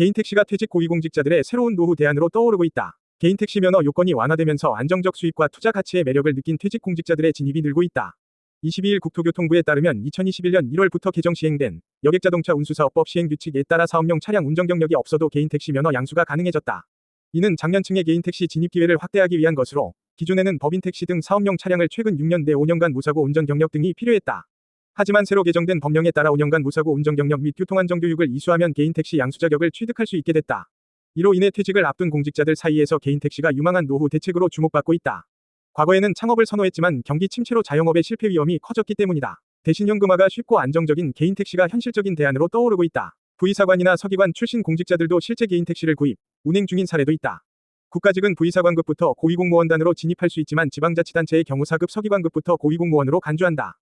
개인 택시가 퇴직 고위공직자들의 새로운 노후 대안으로 떠오르고 있다. 개인 택시 면허 요건이 완화되면서 안정적 수입과 투자 가치의 매력을 느낀 퇴직 공직자들의 진입이 늘고 있다. 22일 국토교통부에 따르면 2021년 1월부터 개정 시행된 여객자동차 운수사업법 시행 규칙에 따라 사업용 차량 운전 경력이 없어도 개인 택시 면허 양수가 가능해졌다. 이는 장년층의 개인 택시 진입 기회를 확대하기 위한 것으로 기존에는 법인 택시 등 사업용 차량을 최근 6년 내 5년간 무사고 운전 경력 등이 필요했다. 하지만 새로 개정된 법령에 따라 5년간 무사고 운전 경력 및 교통안전 교육을 이수하면 개인 택시 양수 자격을 취득할 수 있게 됐다. 이로 인해 퇴직을 앞둔 공직자들 사이에서 개인 택시가 유망한 노후 대책으로 주목받고 있다. 과거에는 창업을 선호했지만 경기 침체로 자영업의 실패 위험이 커졌기 때문이다. 대신 현금화가 쉽고 안정적인 개인 택시가 현실적인 대안으로 떠오르고 있다. 부의사관이나 서기관 출신 공직자들도 실제 개인 택시를 구입, 운행 중인 사례도 있다. 국가직은 부의사관급부터 고위공무원단으로 진입할 수 있지만 지방자치단체의 경우 사급 서기관급부터 고위공무원으로 간주한다.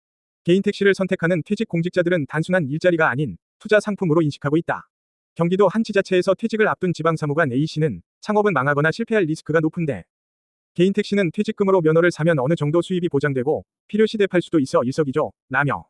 개인 택시를 선택하는 퇴직 공직자들은 단순한 일자리가 아닌 투자 상품으로 인식하고 있다. 경기도 한 지자체에서 퇴직을 앞둔 지방사무관 A씨는 창업은 망하거나 실패할 리스크가 높은데 개인 택시는 퇴직금으로 면허를 사면 어느 정도 수입이 보장되고 필요시 대 팔 수도 있어 일석이조 라며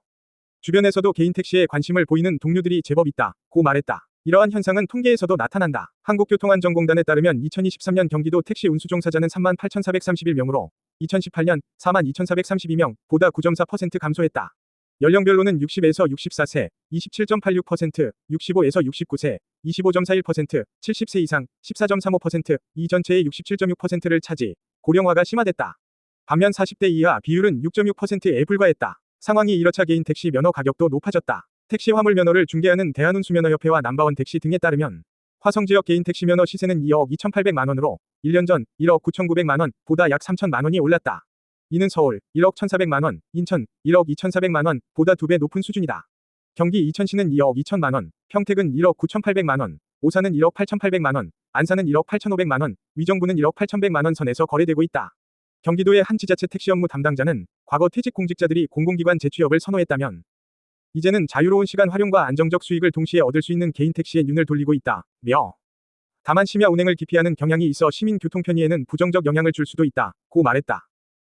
주변에서도 개인 택시에 관심을 보이는 동료들이 제법 있다 고 말했다. 이러한 현상은 통계에서도 나타난다. 한국교통안전공단에 따르면 2023년 경기도 택시 운수종사자는 38,431명으로 2018년 42,432명 보다 9.4% 감소했다. 연령별로는 60에서 64세, 27.86%, 65에서 69세, 25.41%, 70세 이상, 14.35%, 이 전체의 67.6%를 차지, 고령화가 심화됐다. 반면 40대 이하 비율은 6.6%에 불과했다. 상황이 이렇자 개인 택시 면허 가격도 높아졌다. 택시 화물 면허를 중개하는 대한운수면허협회와 남바원 택시 등에 따르면 화성 지역 개인 택시 면허 시세는 2억 2,800만 원으로 1년 전 1억 9,900만 원 보다 약 3천만 원이 올랐다. 이는 서울 1억 1,400만 원, 인천 1억 2,400만 원 보다 두 배 높은 수준이다. 경기 이천시는 2억 2천만 원, 평택은 1억 9,800만 원, 오산은 1억 8,800만 원, 안산은 1억 8,500만 원, 위정부는 1억 8,100만 원 선에서 거래되고 있다. 경기도의 한 지자체 택시 업무 담당자는 과거 퇴직 공직자들이 공공기관 재취업을 선호했다면 이제는 자유로운 시간 활용과 안정적 수익을 동시에 얻을 수 있는 개인 택시에 눈을 돌리고 있다. 며 다만 심야 운행을 기피하는 경향이 있어 시민 교통 편의에는 부정적 영향을 줄 수도 있다. 고 말했다.